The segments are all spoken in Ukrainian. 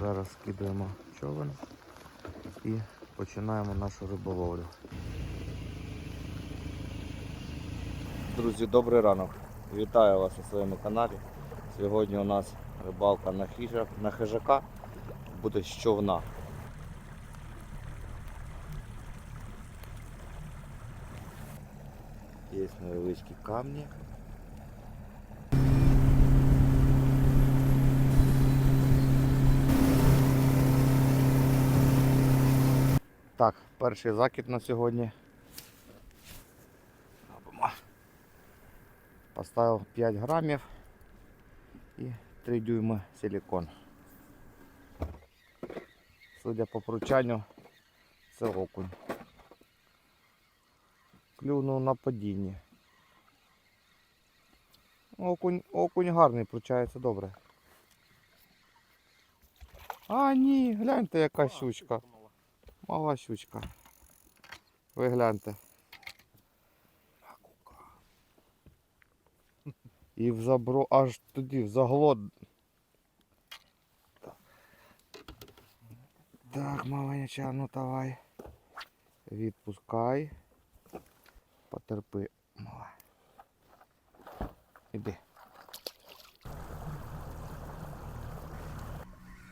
Зараз скидаємо човен і починаємо нашу риболовлю. Друзі, добрий ранок. Вітаю вас на своєму каналі. Сьогодні у нас рибалка на, хижак, на хижака буде з човна. Є невеличкі камні. Так, перший закид на сьогодні. Поставив 5 грамів і 3 дюйми силикон. Судя по пручанню, це окунь. Клюнув на падінні. Окунь, окунь гарний, пручається добре. А, ні, гляньте, яка щучка. Мала щучка. Ви гляньте. І в забро аж тоді в заглот. Так, маленька, ну давай. Відпускай. Потерпи, мала. Іди.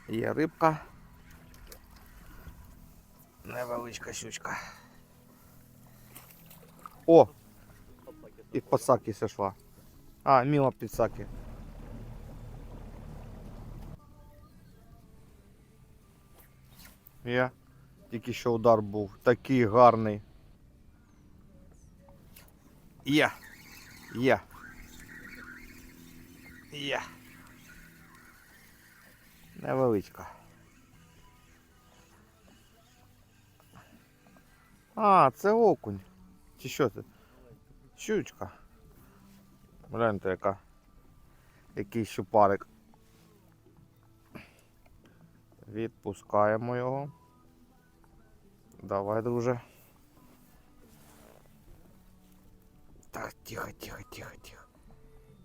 Є рибка. Невеличка щучка. О! І пасаки сошла. А, мимо підсаки. Є. Тільки що удар був. Такий гарний. Є. Є. Є. Невеличка. А, це окунь. Чи що це? Щучка. Гляньте, яка. Який щупарик. Відпускаємо його. Давай, друже. Так, тихо, тихо, тихо, тихо.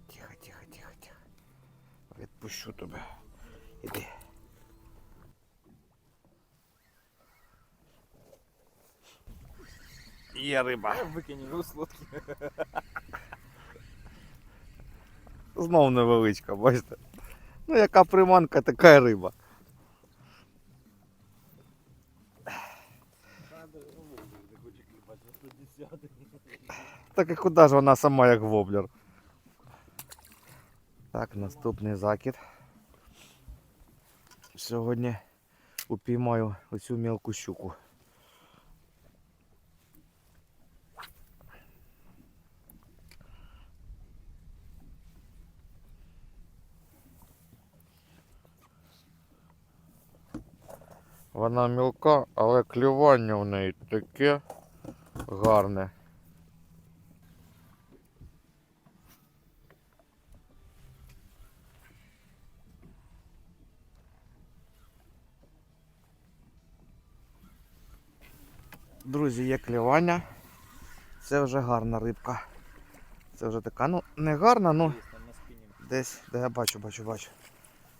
Тихо, тихо, тихо, тихо. Відпущу тебе. Іди. Є риба. Викинь русло. Знов невеличка, бачите. Ну яка приманка, така й риба. Так і куди ж вона сама як воблер? Так, наступний закид. Сьогодні упіймаю оцю мілку щуку. Вона мілка, але клювання в неї таке гарне. Друзі, є клювання. Це вже гарна рибка. Це вже така, ну не гарна, ну десь, де я бачу, бачу, бачу.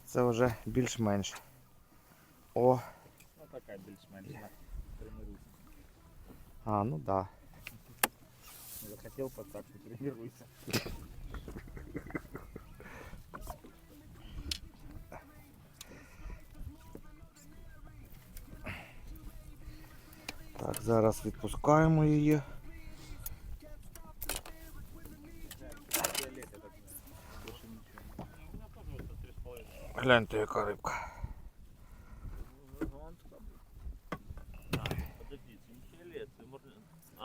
Це вже більш-менш. О, така більш-менш. на, Тренуйся. а, ну да. Захотел пацак, тренируйся. Так, зараз відпускаємо її. Фиолет этот. Больше ничего. Гляньте, яка рибка.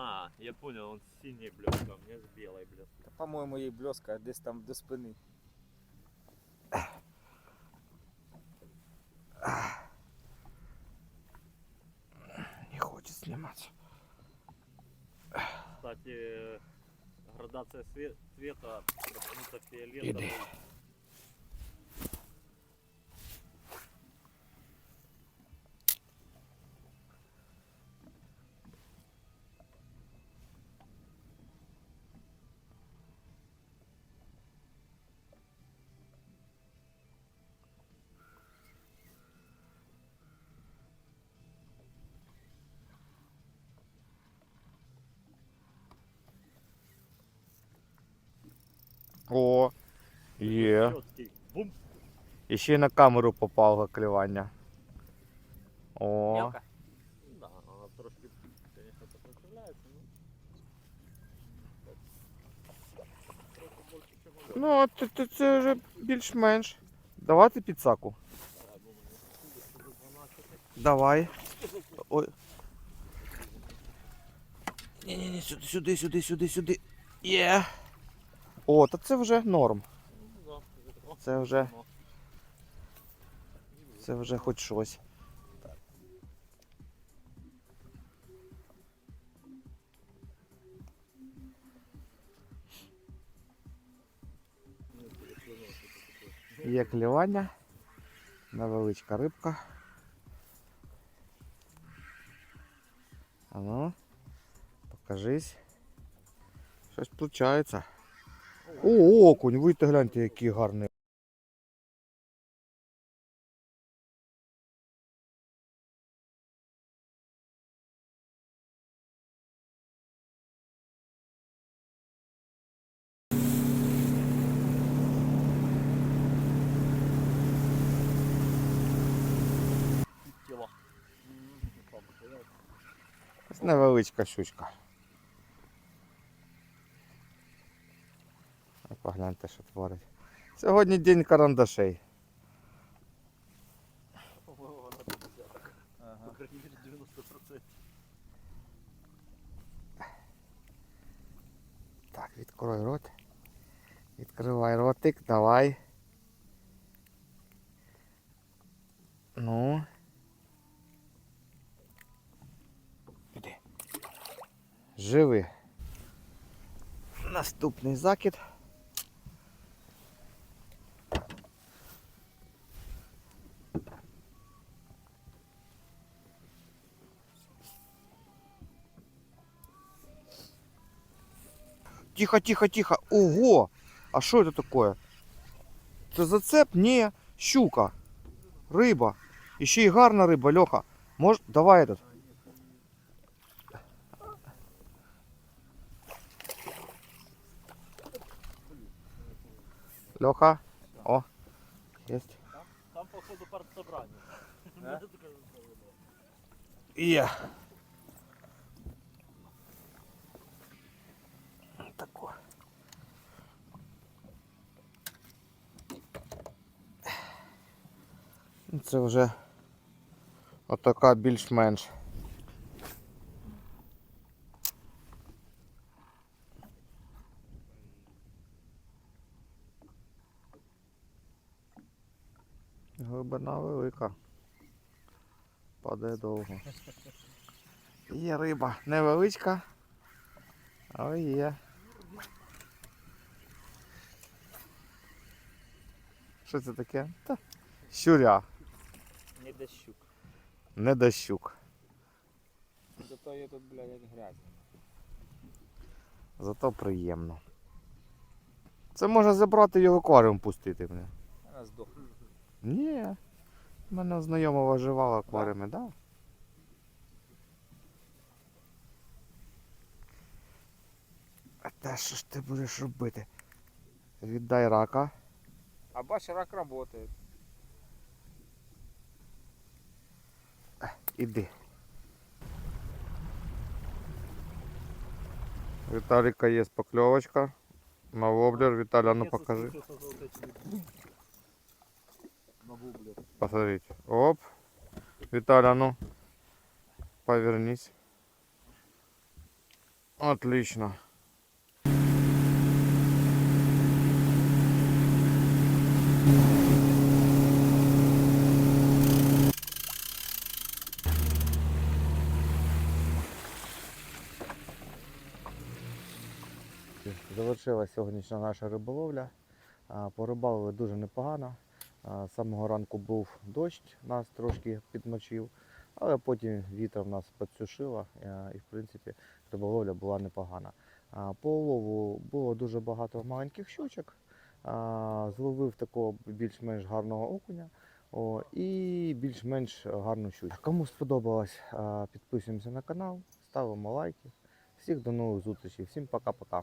А, я понял, он с синей блесткой, а у меня с белой блесткой. По-моєму, їй блеска десь там до спини. Не хочет сниматься. Кстати, градация све- цвета проснуться фиолетовый. О, є. Бум. І ще й на камеру попало клювання. О, Мелко? Да, она трошки, конечно, сопротивляется, но... Трохи больше, чем ну це, це, це вже більш-менш. Давати підсаку. Я думаю, сюди, сюди 12. Давай. Ой. Ні-ні-ні, сюди, сюди, сюди, сюди, сюди. Є. О, та це вже норм. Це вже, це вже хоч щось. Є клювання. Невеличка рибка. А ну, покажись. Щось получається. О, окунь, вийте гляньте, який гарний. Невеличка щучка. Погляньте, що творить. Сьогодні день карандашей. По-моєму, вона до десяток. Ага. По крайней мере, 90%. Так, відкрой рот. Відкривай ротик, давай. Ну. Іди. Живи. Наступний закид. Тихо, тихо, тихо. Ого! А що це таке? Це зацеп? Ні, щука. Риба. І ще й гарна риба, Льоха. Мож... Давай этот. Льоха. О. Есть. Там, походу, партсобрание. Да? Мне такое было. Є. Тако. Ну, Це вже отака більш-менш. Глибина велика. Падає довго. Є риба невеличка, але є. Що це таке? Та щуря, Не дощук. не дощук. Зато я тут, блядь, як грязь. Зато приємно. Це можна забрати його акваріум пустити мене. Вона здохла. Ні. У мене знайома виживала в акваріумі, так? Да? А те що ж ти будеш робити? Віддай рака. А бач, рак работает. Іди. Віталіка є покльовочка. На воблер. Віталя, ну покажи. На бублер. Посмотрите. Оп. Виталя, ну. Повернись. Отлично. Завершилася сьогоднішня наша риболовля. Порибалили дуже непогано. З самого ранку був дощ, нас трошки підмочив, але потім вітер нас підсушило і в принципі риболовля була непогана. По улову було дуже багато маленьких щучок. Зловив такого більш-менш гарного окуня о, і більш-менш гарну щучку. Кому сподобалось, підписуємося на канал, ставимо лайки. Всіх до нових зустрічей. Всім пока-пока.